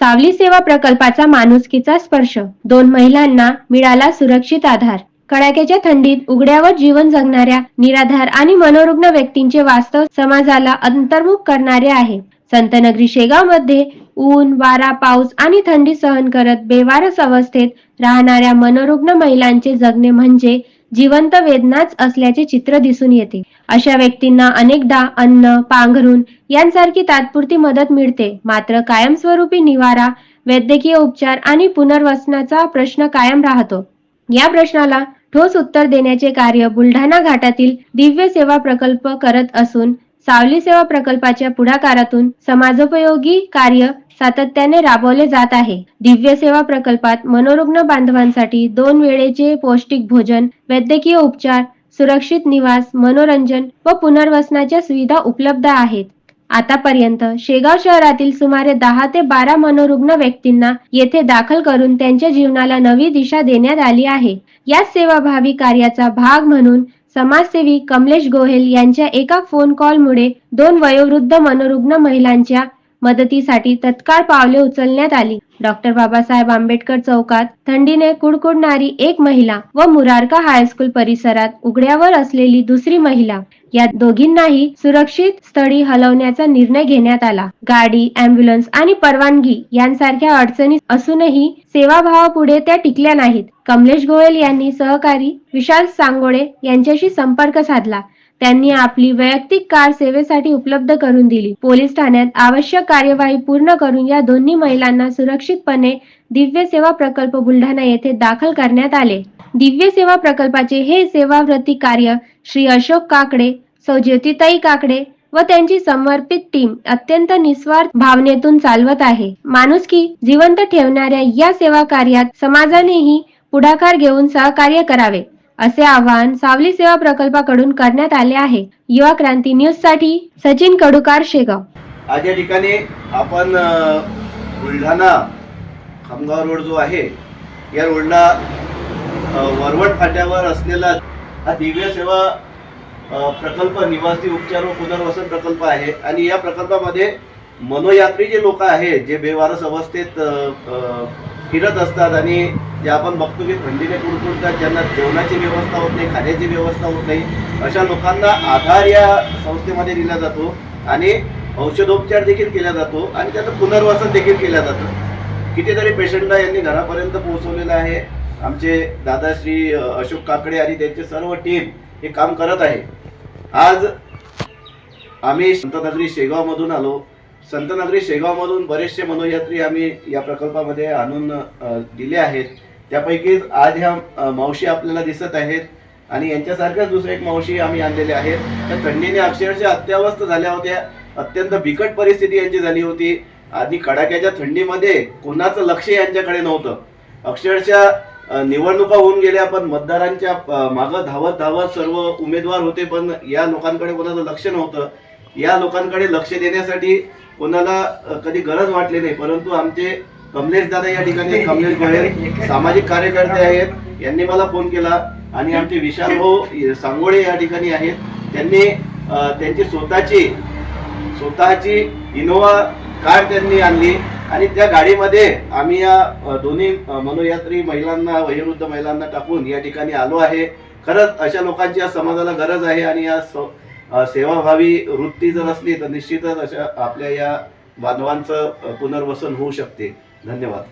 सावली सेवा प्रकल्पाचा माणुसकीचा स्पर्श. दोन महिलांना मिळाला सुरक्षित आधार. कडाक्याच्या थंडीत उघड्यावर जीवन जगणाऱ्या निराधार आणि मनोरुग्ण व्यक्तींचे वास्तव समाजाला अंतर्मुख करणारे आहे. संतनगरी शेगावमध्ये ऊन वारा पाऊस आणि थंडी सहन करत बेवारस अवस्थेत राहणाऱ्या मनोरुग्ण महिलांचे जगणे म्हणजे जिवंत वेदनाच असल्याचे चित्र दिसून येते. अशा व्यक्तींना अनेकदा अन्न पांघरून यांसारखी तात्पुरती मदत मिळते. मात्र कायमस्वरूपी निवारा वैद्यकीय उपचार आणि पुनर्वसनाचा प्रश्न कायम राहतो. या प्रश्नाला ठोस उत्तर देण्याचे कार्य बुलढाणा घाटातील दिव्य सेवा प्रकल्प करत असून सावली सेवा प्रकल्पाच्या पुढाकारातून समाजोपयोगी कार्य सातत्याने राबवले जात आहे. दिव्य सेवा प्रकल्पात मनोरुग्ण बांधवांसाठी दोन वेळेचे पौष्टिक भोजन वैद्यकीय उपचार सुरक्षित निवास मनोरंजन व पुनर्वसनाच्या सुविधा उपलब्ध आहेत. आतापर्यंत शेगाव शहरातील सुमारे दहा ते बारा मनोरुग्ण व्यक्तींना येथे दाखल करून त्यांच्या जीवनाला नवी दिशा देण्यात आली आहे. या सेवाभावी कार्याचा भाग म्हणून समाजसेवी कमलेश गोहेल यांच्या एका फोन कॉलमुळे दोन वयोवृद्ध मनोरुग्ण महिलांच्या मदतीसाठी तत्काळ पावले उचलण्यात आली. डॉक्टर बाबासाहेब आंबेडकर चौकात थंडीने कुडकुडणारी एक महिला व मुरारका हायस्कूल परिसरात उघड्यावर असलेली दुसरी महिला या दोघींनाही सुरक्षित स्थळी हलवण्याचा निर्णय घेण्यात आला. गाडी अँब्युलन्स आणि परवानगी यांसारख्या अडचणी असूनही सेवाभावापुढे त्या टिकल्या नाहीत. कमलेश गोयल यांनी सहकारी विशाल सांगोळे यांच्याशी संपर्क साधला. त्यांनी आपली वैयक्तिक कार सेवेसाठी उपलब्ध करून दिली. पोलीस ठाण्यात आवश्यक कार्यवाही पूर्ण करून या दोन्ही महिलांना सुरक्षितपणे दिव्य सेवा प्रकल्प बुलढाणा येथे दाखल करण्यात आले. दिव्य सेवा प्रकल्पाचे हे सेवाव्रती कार्य श्री अशोक काकडे सौ ज्योतिताई काकडे व त्यांची समर्पित टीम अत्यंत निस्वार्थ भावनेतून चालवत आहे. माणुसकी जिवंत ठेवणाऱ्या या सेवा कार्यात समाजानेही पुढाकार घेऊन सहकार्य करावे. असे आवाहन सावली सेवा प्रकल्पाकडून करण्यात आले आहे. युवा क्रांती न्यूजसाठी सचिन कडुकार शेगाव. आज या ठिकाणी आपण बुलढाणा खामगाव रोड जो आहे या रोडला वरवट फाट्यावर असलेला हा दिव्य सेवा प्रकल्प निवासी उपचार व पुनर्वसन प्रकल्प आहे. आणि या प्रकल्पामध्ये मनोयात्री जे लोक आहेत जे बेवारस अवस्थेत फिरत असतात आणि जे आपण बघतो की थंडीने कुडकुडतात ज्यांना जेवणाची व्यवस्था होत नाही खाण्याची व्यवस्था होत नाही अशा लोकांना आधार या संस्थेमध्ये दिला जातो आणि औषधोपचार देखील केला जातो आणि त्याचं पुनर्वसन देखील केलं जातं. कितीतरी पेशंटला यांनी घरापर्यंत पोहोचवलेलं आहे. आमचे दादाश्री अशोक काकडे आणि त्यांचे सर्व टीम हे काम करत आहे. आज आम्ही संतनगरी शेगावमधून आलो. संतनगरी शेगावमधून बरेचसे मनोयात्री आम्ही या प्रकल्पामध्ये आणून दिले आहेत. त्यापैकीच आज ह्या मावशी आपल्याला दिसत आहेत आणि यांच्यासारख्याच दुसरे एक मावशी आम्ही आणलेले आहेत. त्या थंडीने अक्षरशः अत्यावस्थ झाल्या होत्या. अत्यंत बिकट परिस्थिती यांची झाली होती. आणि कडाक्याच्या थंडीमध्ये कोणाचं लक्ष यांच्याकडे नव्हतं. अक्षरशः निवडणुका होऊन गेल्या पण मतदारांच्या मागं धावत धावत सर्व उमेदवार होते पण या लोकांकडे कोणाचं लक्ष नव्हतं. या लोकांकडे लक्ष देण्यासाठी कोणाला कधी गरज वाटली नाही परंतु आमचे कमलेश दादा या ठिकाणी कमलेश गोहेल सामाजिक कार्यकर्ते आहेत यांनी मला फोन केला आणि आमचे विशाल भाऊ सांगोळे या ठिकाणी आहेत. त्यांनी त्यांची स्वतःची स्वतःची इनोवा कार त्यांनी आणली आणि त्या गाडीमध्ये आम्ही या दोन्ही मनोयात्री महिलांना वयोवृद्ध महिलांना टाकून या ठिकाणी आलो आहे. खरंच अशा लोकांची या समाजाला गरज आहे आणि या सेवाभावी वृत्ती जर असली तर निश्चितच अशा आपल्या या बांधवांचं पुनर्वसन होऊ शकते. धन्यवाद.